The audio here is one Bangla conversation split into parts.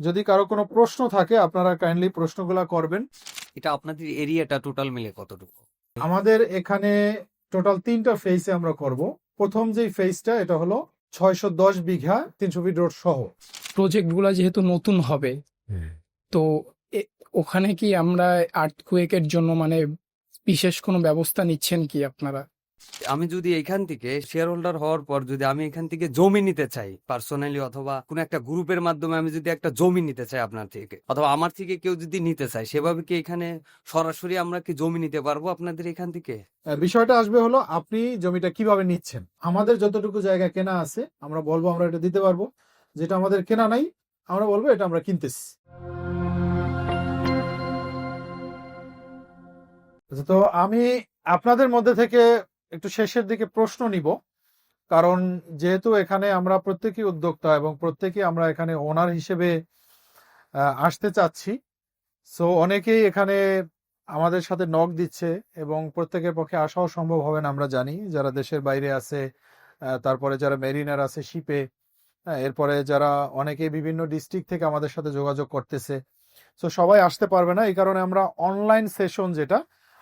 যদি কারও কোনো প্রশ্ন থাকে আপনারা কাইন্ডলি প্রশ্নগুলা করবেন। এটা আপনাদের এরিয়াটা টোটাল মিলে কতটুকু? আমাদের এখানে টোটাল তিনটা ফেজে আমরা করব। প্রথম যে ফেজটা এটা হলো ছয়শো দশ বিঘা তিনশো ফিট রোড সহ। প্রজেক্টগুলো যেহেতু নতুন হবে তো এ- ওখানে কি আমরা আর্থকুয়েকের জন্য মানে বিশেষ কোনো ব্যবস্থা নিচ্ছেন কি আপনারা? আমি যদি এখান থেকে শেয়ার হোল্ডার হওয়ার পর যদি আমি এখান থেকে জমি নিতে চাই পার্সোনালি অথবা কোনো একটা গ্রুপের মাধ্যমে আমি যদি একটা জমি নিতে চাই আপনার থেকে, অথবা আমার থেকে কেউ যদি নিতে চায়, সেভাবে কি এখানে সরাসরি আমরা কি জমি নিতে পারব আপনাদের এখান থেকে? বিষয়টা আসবে হলো আপনি জমিটা কীভাবে নিচ্ছেন? আমাদের যতটুকু জায়গা কেনা আছে, আমরা বলব আমরা এটা দিতে পারব। যেটা আমাদের কেনা নাই, আমরা বলব এটা আমরা কিনতেছি। তো আমি আপনাদের মধ্যে থেকে একটু শেষের দিকে প্রশ্ন নিব। কারণ যেহেতু এখানে আমরা প্রত্যেকই উদ্যোক্তা এবং প্রত্যেকই আমরা এখানে ওনার হিসেবে আসতে চাচ্ছি। সো অনেকেই এখানে আমাদের সাথে নখ দিচ্ছে এবং প্রত্যেকের পক্ষে আসাও সম্ভব হবে না আমরা জানি। যারা দেশের বাইরে আছে তারপরে যারা মেরিনার আছে শিপে এরপরে যারা অনেকেই বিভিন্ন ডিস্ট্রিক্ট থেকে আমাদের সাথে যোগাযোগ করতেছে। সো সবাই আসতে পারবে না। এই কারণে আমরা অনলাইন সেশন যেটা,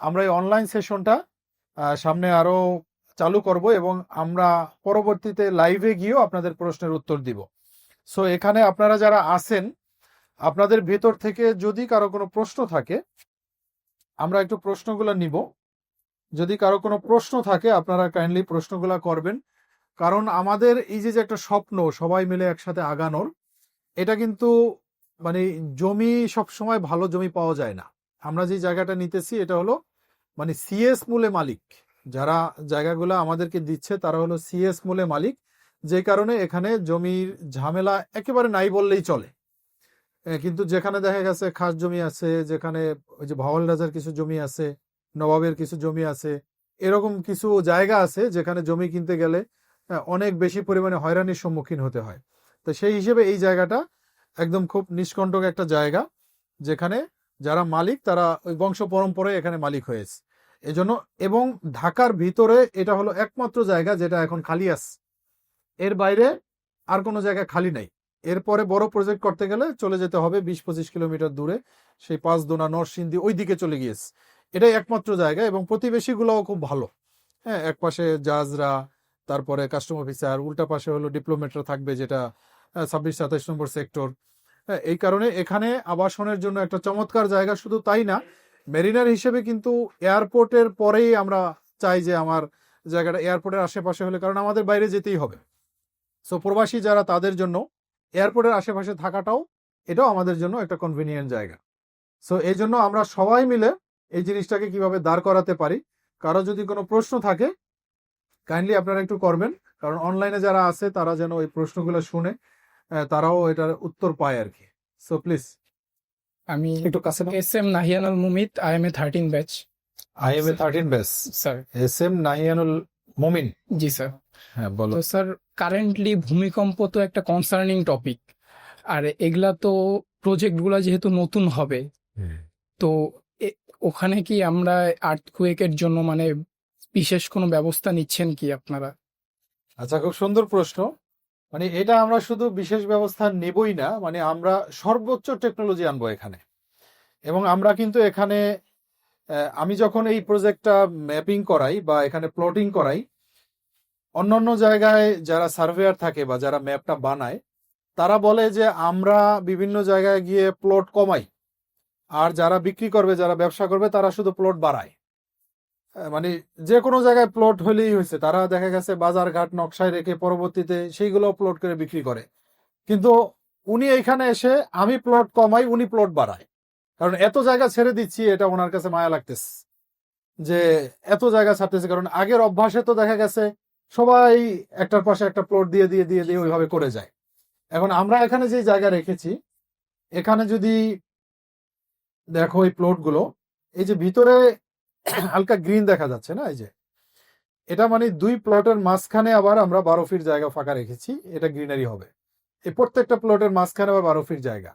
আমরা এই অনলাইন সেশনটা সামনে আরও চালু করব এবং আমরা পরবর্তীতে লাইভে গিয়েও আপনাদের প্রশ্নের উত্তর দিব। সো এখানে আপনারা যারা আছেন, আপনাদের ভেতর থেকে যদি কারও কোনো প্রশ্ন থাকে, আমরা একটু প্রশ্নগুলো নিব। যদি কারও কোনো প্রশ্ন থাকে, আপনারা কাইন্ডলি প্রশ্নগুলো করবেন। কারণ আমাদের এই যে যে একটা স্বপ্ন, সবাই মিলে একসাথে আগানোর, এটা কিন্তু মানে জমি সব সময় ভালো জমি পাওয়া যায় না। আমরা যে জায়গাটা নিতেছি, এটা হলো মানে সিএস মূলে মালিক। যারা জায়গাগুলো আমাদেরকে দিচ্ছে, তারা হলো সিএস মূলে মালিক। যে কারণে এখানে জমির ঝামেলা একেবারে নাই বললেই চলে। কিন্তু যেখানে দেখা গেছে খাস জমি আছে, যেখানে ওই যে ভাওয়াল রাজার কিছু জমি আছে, নবাবের কিছু জমি আছে, এরকম কিছু জায়গা আছে যেখানে জমি কিনতে গেলে অনেক বেশি পরিমাণে হয়রানির সম্মুখীন হতে হয়। তো সেই হিসেবে এই জায়গাটা একদম খুব নিষ্কণ্টক একটা জায়গা, যেখানে যারা মালিক, তারা ওই বংশ পরম্পরায় এখানে মালিক হয়েছে। এজন্য এবং ঢাকার ভিতরে এটা হলো একমাত্র জায়গা যেটা এখন খালি আছে। এর বাইরে আর কোনো জায়গা খালি নাই। এরপরে বড় প্রজেক্ট করতে গেলে চলে যেতে হবে বিশ পঁচিশ কিলোমিটার দূরে, সেই পাঁচ দোনা নরসিংদী ওই দিকে চলে গিয়েছে। এটাই একমাত্র জায়গা এবং প্রতিবেশীগুলোও খুব ভালো। হ্যাঁ এক পাশে জাজরা, তারপরে কাস্টম অফিসার উল্টা পাশে হলো ডিপ্লোমেটরা থাকবে যেটা ছাব্বিশ, সাতাইশ নম্বর সেক্টর হ্যাঁ এই কারণে এখানে আবাসনের জন্য একটা চমৎকার জায়গা শুধু তাই না মেরিনার হিসেবে কিন্তু এয়ারপোর্টের পরেই আমরা চাই যে আমার জায়গাটা এয়ারপোর্টের আশেপাশে হলে, কারণ আমাদের বাইরে যেতেই হবে। সো প্রবাসী যারা তাদের জন্য এয়ারপোর্টের আশেপাশে থাকাটাও এটাও আমাদের জন্য একটা কনভিনিয়েন্ট জায়গা। সো এই জন্য আমরা সবাই মিলে এই জিনিসটাকে কীভাবে দাঁড় করাতে পারি, কারও যদি কোনো প্রশ্ন থাকে কাইন্ডলি আপনারা একটু করবেন, কারণ অনলাইনে যারা আছে, তারা যেন ওই প্রশ্নগুলো শুনে তারাও এটার উত্তর পায় আর কি। সো প্লিজ আমি একটু কাছে S M Nahiyanul Mumit I am a thirteen batch I am a thirteen batch sir S M Nahiyanul Momin. G sir হ্যাঁ বলো। তো স্যার কারেন্টলি ভূমিকম্প তো একটা কনসার্নিং টপিক আর এগুলা তো প্রজেক্টগুলো যেহেতু নতুন হবে তো ওখানে কি আমরা আর্থকুয়েকের জন্য মানে বিশেষ কোনো ব্যবস্থা নিচ্ছেন কি আপনারা? আচ্ছা খুব সুন্দর প্রশ্ন। মানে এটা আমরা শুধু বিশেষ ব্যবস্থা নেবই না মানে আমরা সর্বোচ্চ টেকনোলজি আনব এখানে। এবং আমরা কিন্তু এখানে আমি যখন এই প্রজেক্টটা ম্যাপিং করাই বা এখানে প্লটিং করাই, অন্যান্য জায়গায় যারা সার্ভেয়ার থাকে বা যারা ম্যাপটা বানায়, তারা বলে যে আমরা বিভিন্ন জায়গায় গিয়ে প্লট কমাই। আর যারা বিক্রি করবে, যারা ব্যবসা করবে, তারা শুধু প্লট বাড়ায়। মানে যে কোনো জায়গায় প্লট হলেই হয়েছে। তারা দেখা গেছে বাজার ঘাট, নকশায় রেখে পরবর্তীতে সেইগুলো প্লট করে বিক্রি করে। কিন্তু উনি এইখানে এসে, আমি প্লট কমাই, উনি প্লট বাড়ায়। কারণ এত জায়গা ছেড়ে দিচ্ছি, এটা ওনার কাছে মায়া লাগতেছে। যে এত জায়গা ছাড়তেছে, কারণ আগের অভ্যাসে তো দেখা গেছে, সবাই একটার পাশে একটা প্লট দিয়ে দিয়ে দিয়ে দিয়ে ওইভাবে করে যায়। এখন আমরা এখানে যে জায়গা রেখেছি, এখানে যদি দেখো এই প্লটগুলো, এই যে ভিতরে হালকা গ্রিন দেখা যাচ্ছে না, এই যে। এটা মানে দুই প্লটের মাঝখানে আবার আমরা বারো ফিট জায়গা ফাঁকা রেখেছি, এটা গ্রিনারি হবে। এই প্রত্যেকটা প্লটের মাঝখানে আবার বারো ফিট জায়গা।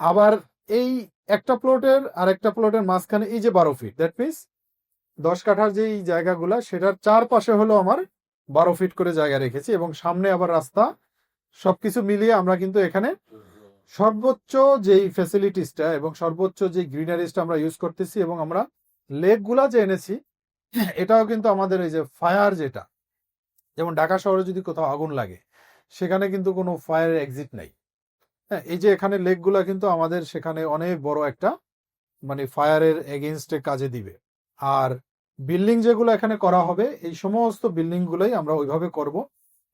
আবার এই একটা প্লটের আর একটা প্লটের মাঝখানে এই যে বারো ফিট দ্যাট মিনস দশ কাঠার যে জায়গাগুলা, সেটার চারপাশে হলো আমার বারো ফিট করে জায়গা রেখেছি এবং সামনে আবার রাস্তা, সবকিছু মিলিয়ে আমরা কিন্তু এখানে সর্বোচ্চ যেই ফেসিলিটিসটা এবং সর্বোচ্চ যে গ্রিনারিসটা আমরা ইউজ করতেছি এবং আমরা লেকগুলা যে এনেছি এটাও কিন্তু আমাদের এই যে ফায়ার যেটা, যেমন ঢাকা শহরে যদি কোথাও আগুন লাগে, সেখানে কিন্তু কোনো ফায়ার এক্সিট নাই। হ্যাঁ এই যে এখানে লেকগুলা কিন্তু আমাদের সেখানে অনেক বড় একটা মানে ফায়ারের এগেনস্টে কাজে দিবে। আর বিল্ডিং যেগুলো এখানে করা হবে, এই সমস্ত বিল্ডিং গুলোই আমরা ওইভাবে করব।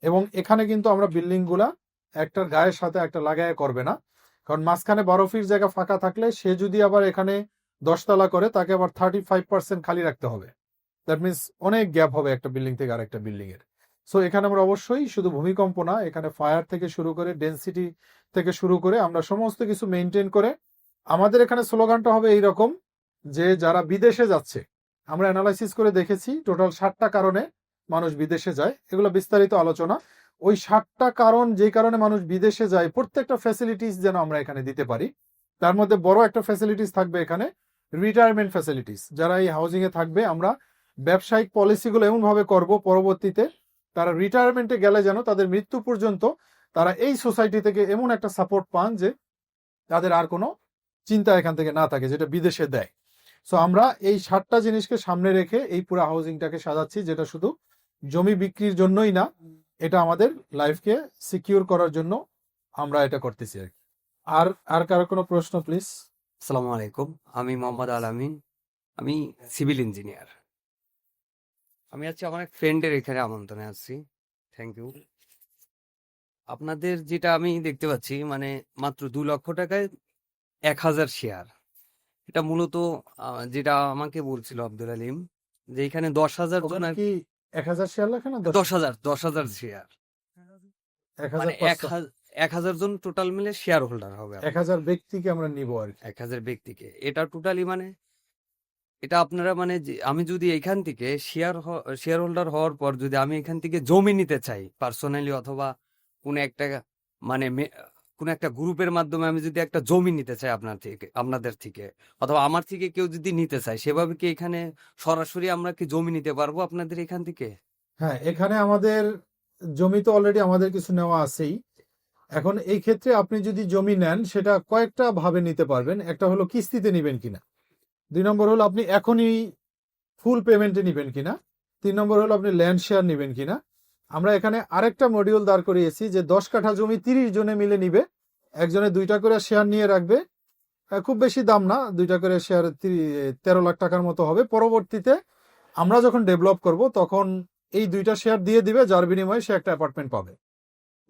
এবং এখানে কিন্তু আমরা বিল্ডিংগুলা একটার গায়ের সাথে একটা লাগায় করবে না। কারণ মাঝখানে বারো ফিট জায়গা ফাঁকা থাকলে সে যদি আবার এখানে দশতলা করে তাকে আবার থার্টি খালি রাখতে হবে। দ্যাট মিনস অনেক গ্যাপ হবে একটা বিল্ডিং থেকে আরেকটা বিল্ডিং এর। সো এখানে আমরা অবশ্যই শুধু ভূমিকম্প না, এখানে ফায়ার থেকে শুরু করে ডেন্সিটি থেকে শুরু করে আমরা সমস্ত কিছু মেনটেন করে আমাদের এখানে স্লোগানটা হবে এইরকম যে যারা বিদেশে যাচ্ছে, আমরা অ্যানালাইসিস করে দেখেছি টোটাল ষাটটা কারণে মানুষ বিদেশে যায়। এগুলো বিস্তারিত আলোচনা। ওই ষাটটা কারণ যে কারণে মানুষ বিদেশে যায়, প্রত্যেকটা ফ্যাসিলিটিস যেন আমরা এখানে দিতে পারি। তার মধ্যে বড় একটা ফ্যাসিলিটিস থাকবে এখানে। রিটায়ারমেন্ট ফ্যাসিলিটিস যারা এই হাউজিং এ থাকবে, আমরা ব্যবসায়িক পলিসিগুলো এমন ভাবে করব, পরবর্তীতে তারা রিটায়ারমেন্টে গেলে যেন তাদের মৃত্যু পর্যন্ত তারা এই সোসাইটি থেকে এমন একটা সাপোর্ট পান যে তাদের আর কোনো চিন্তা এখান থেকে না থাকে, যেটা বিদেশে দেয় সো আমরা এই সাতটা জিনিসকে সামনে রেখে এই পুরো হাউজিংটাকে সাজাচ্ছি, যেটা শুধু জমি বিক্রির জন্যই না, এটা আমাদের লাইফকে সিকিউর করার জন্য আমরা এটা করতেছি আর। আর আর কারও কোনো প্রশ্ন প্লিজ আসসালামু আলাইকুম। আমি মোহাম্মদ আলামিন আমি সিভিল ইঞ্জিনিয়ার। আমি আজকে আমার এক ফ্রেন্ডের এখানে আমন্ত্রণে আসছি থ্যাংক ইউ আপনাদের যেটা আমি দেখতে পাচ্ছি মানে মাত্র দু লক্ষ টাকায় এক হাজার শেয়ার। এটা মূলত যেটা আমাকে বলছিল আব্দুল আলিম যে এখানে দশ হাজার জন কি এক হাজার শেয়ার লেখা না দশ হাজার দশ হাজার শেয়ার। এক হাজার মানে এক হাজার জন টোটাল মিলে শেয়ার হোল্ডার হবে এক হাজার ব্যক্তিকে আমরা নিব আর এক হাজার ব্যক্তিকে। এটা টোটালি মানে এটা আপনারা মানে আমি যদি এখান থেকে শেয়ার শেয়ার হোল্ডার হওয়ার পর যদি আমি এখান থেকে জমি নিতে চাই পার্সোনালি অথবা কোন একটা মানে কোন একটা গ্রুপের মাধ্যমে আমি যদি একটা জমি নিতে চাই আপনার থেকে আপনাদের থেকে অথবা আমার থেকে কেউ যদি নিতে চায় সেভাবে কি এখানে সরাসরি আমরা কি জমি নিতে পারব আপনাদের এখান থেকে? হ্যাঁ এখানে আমাদের জমি তো অলরেডি আমাদের কিছু নেওয়া আছেই। এখন এই ক্ষেত্রে আপনি যদি জমি নেন, সেটা কয়েকটা ভাবে নিতে পারবেন। একটা হলো কিস্তিতে নিবেন কিনা। দুই নম্বর হলো আপনি এখনই ফুল পেমেন্টে নিবেন কিনা। তিন নম্বর হলো আপনি ল্যান্ড শেয়ার নিবেন কিনা। আমরা এখানে আরেকটা মডিউল দাঁড় করিয়েছি যে দশ কাঠা জমি তিরিশ জনে মিলে নিবে। একজনে দুইটা করে শেয়ার নিয়ে রাখবে। খুব বেশি দাম না, দুইটা করে শেয়ার তেরো লাখ টাকার মতো হবে। পরবর্তীতে আমরা যখন ডেভেলপ করব, তখন এই দুইটা শেয়ার দিয়ে দিবে, যার বিনিময়ে সে একটা অ্যাপার্টমেন্ট পাবে।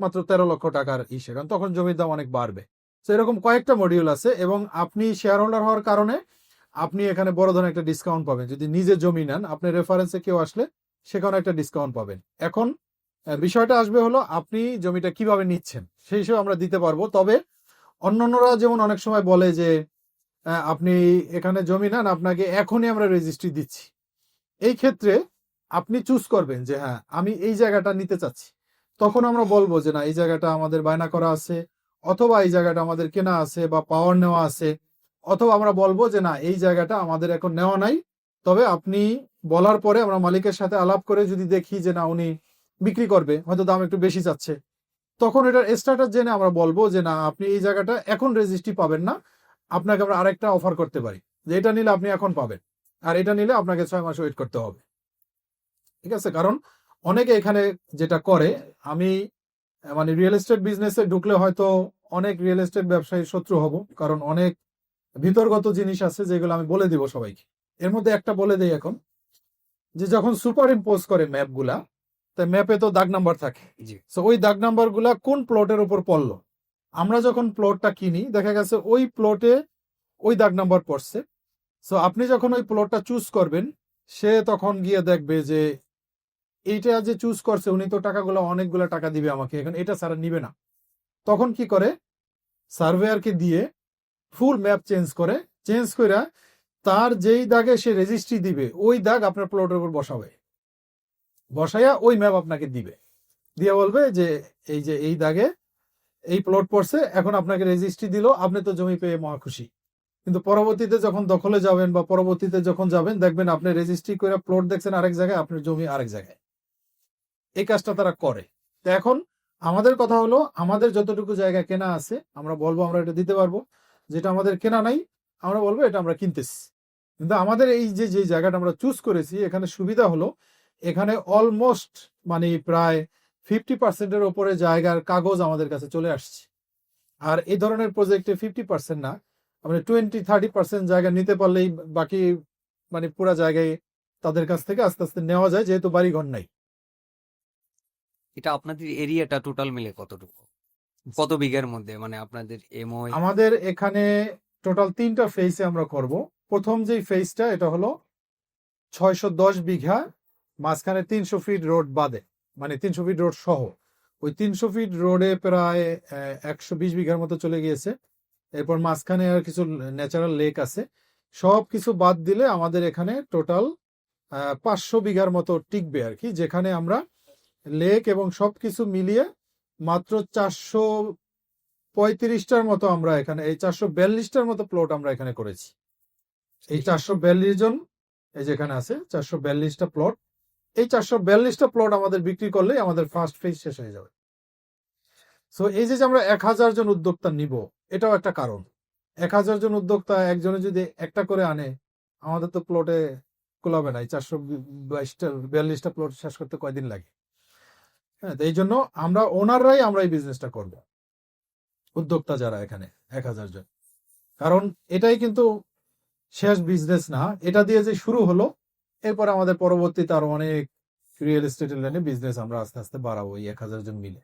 মাত্র তেরো লক্ষ টাকার ইসে কারণ তখন জমির দাম অনেক বাড়বে। তো এরকম কয়েকটা মডিউল আছে এবং আপনি শেয়ার হোল্ডার হওয়ার কারণে আপনি এখানে বড় ধরনের একটা ডিসকাউন্ট পাবেন। যদি নিজে জমি নেন, আপনি রেফারেন্সে কেউ আসলে সেখানে একটা ডিসকাউন্ট পাবেন। এখন বিষয়টা আসবে হলো আপনি জমিটা কীভাবে নিচ্ছেন, সেই হিসেবে আমরা দিতে পারব। তবে অন্যান্যরা যেমন অনেক সময় বলে যে আপনি এখানে জমি নেন, আপনাকে এখনই আমরা রেজিস্ট্রি দিচ্ছি। এই ক্ষেত্রে আপনি চুজ করবেন যে হ্যাঁ আমি এই জায়গাটা নিতে চাচ্ছি। তখন আমরা বলব যে না, এই জায়গাটা আমাদের বায়না করা আছে, অথবা এই জায়গাটা আমাদের কেনা আছে বা পাওয়ার নেওয়া আছে, অথবা আমরা বলব যে না, এই জায়গাটা আমাদের এখন নেওয়া নাই। তবে আপনি বলার পরে আমরা মালিকের সাথে আলাপ করে যদি দেখি যে না, উনি বিক্রি করবে, হয়তো দাম একটু বেশি যাচ্ছে, তখন এটার স্ট্যাটাস জেনে আমরা বলব যে না, আপনি এই জায়গাটা এখন রেজিস্ট্রি পাবেন না, আপনাকে আমরা আরেকটা অফার করতে পারি, যে এটা নিলে আপনি এখন পাবেন, আর এটা নিলে আপনাকে ছয় মাস ওয়েট করতে হবে। ঠিক আছে? কারণ অনেকে এখানে যেটা করে আমি মানে রিয়েল এস্টেট বিজনেসে ঢুকলে হয়তো অনেক রিয়েল এস্টেট ব্যবসায়ী শত্রু হব কারণ অনেক ভিতরগত জিনিস আছে যেগুলো আমি বলে দিব সবাইকে। এর মধ্যে একটা বলে দেই এখন যে যখন সুপার ইম্পোজ করে ম্যাপগুলা তা ম্যাপে তো দাগ নাম্বার থাকে। জি। সো ওই দাগ নাম্বারগুলা কোন প্লটের উপর পড়ল? আমরা যখন প্লটটা কিনি দেখা গেছে ওই প্লটে ওই দাগ নাম্বার পড়ছে। সো আপনি যখন ওই প্লটটা চুজ করবেন সে তখন গিয়ে দেখবে যে এইটা যে চুজ করছে, উনি তো টাকাগুলো, অনেকগুলো টাকা দিবে আমাকে, এখন এটা সারা নিবে না। তখন কি করে? সার্ভেয়ারকে দিয়ে ফুল ম্যাপ চেঞ্জ করে চেঞ্জ করে তার যেই দাগে সে রেজিস্ট্রি দিবে, ওই দাগ আপনার প্লটের উপর বসাবে। বসাইয়া ওই ম্যাপ আপনাকে দিবে। দিয়ে বলবে যে, এই যে এই দাগে এই প্লট পড়ছে, এখন আপনাকে রেজিস্ট্রি দিল, আপনি তো জমি পেয়ে মহা খুশি। কিন্তু পরবর্তীতে যখন দখলে যাবেন বা পরবর্তীতে যখন যাবেন, দেখবেন আপনি রেজিস্ট্রি করে প্লট দেখছেন আরেক জায়গায়, আপনার জমি আরেক জায়গায়। এই কাজটা তারা করে। তো এখন আমাদের কথা হলো, আমাদের যতটুকু জায়গা কেনা আছে, আমরা বলব আমরা এটা দিতে পারব। যেটা আমাদের কেনা নাই, আমরা বলব এটা আমরা কিনতেছি। কিন্তু আমাদের এই যে যে জায়গাটা আমরা চুজ করেছি, এখানে সুবিধা হলো, এখানে অলমোস্ট মানে প্রায় ফিফটি পার্সেন্টের ওপরে জায়গার কাগজ আমাদের কাছে চলে আসছে। আর এই ধরনের প্রজেক্টে ফিফটি পার্সেন্ট না মানে টোয়েন্টি থার্টি পার্সেন্ট জায়গা নিতে পারলেই বাকি মানে পুরা জায়গায় তাদের কাছ থেকে আস্তে আস্তে নেওয়া যায়, যেহেতু বাড়িঘর নাই। এটা আপনাদের এরিয়াটা টোটাল মিলে কতটুকু? কত বিঘার মধ্যে? মানে আপনাদের এমওই আমাদের এখানে টোটাল তিনটা ফেজে আমরা করব। প্রথম যে ফেজটা এটা হলো ছয়শো দশ বিঘা, মাঝখানে তিনশো ফিট রোড বাদে। মানে তিনশো ফিট রোড সহ। ওই তিনশো ফিট রোডে প্রায় একশো বিশ বিঘার মতো চলে গিয়েছে। এরপর মাঝখানে আর কিছু ন্যাচারাল লেক আছে। সব কিছু বাদ দিলে আমাদের এখানে টোটাল পাঁচশো বিঘার মতো টিকবে আর কি, যেখানে আমরা লেক এবং সবকিছু মিলিয়ে মাত্র চারশো পঁয়ত্রিশটার মতো আমরা এখানে এই চারশো বিয়াল্লিশটার মতো প্লট আমরা এখানে করেছি। এই চারশো বিয়াল্লিশ জন এই যেখানে আছে চারশো বিয়াল্লিশটা প্লট এই চারশো বিয়াল্লিশটা প্লট আমাদের বিক্রি করলেই আমাদের ফার্স্ট ফেজ শেষ হয়ে যাবে। সো এই যে যে আমরা এক হাজার জন উদ্যোক্তা নিব এটাও একটা কারণ। এক হাজার জন উদ্যোক্তা একজনে যদি একটা করে আনে আমাদের তো প্লটে কুলাবে না। এই চারশো বাইশটা বিয়াল্লিশটা প্লট শেষ করতে কয়দিন লাগে? হ্যাঁ এই জন্য আমরা ওনাররাই আমরা এই বিজনেসটা করব। উদ্যোক্তা যারা এখানে, এক হাজার জন। কারণ এটাই কিন্তু শেষ বিজনেস না। এটা দিয়ে যে শুরু হলো, এরপর আমাদের পরবর্তীতে আরও অনেক রিয়েল এস্টেটের লাইনে বিজনেস আমরা আস্তে আস্তে বাড়াবো এই এক হাজার জন মিলে।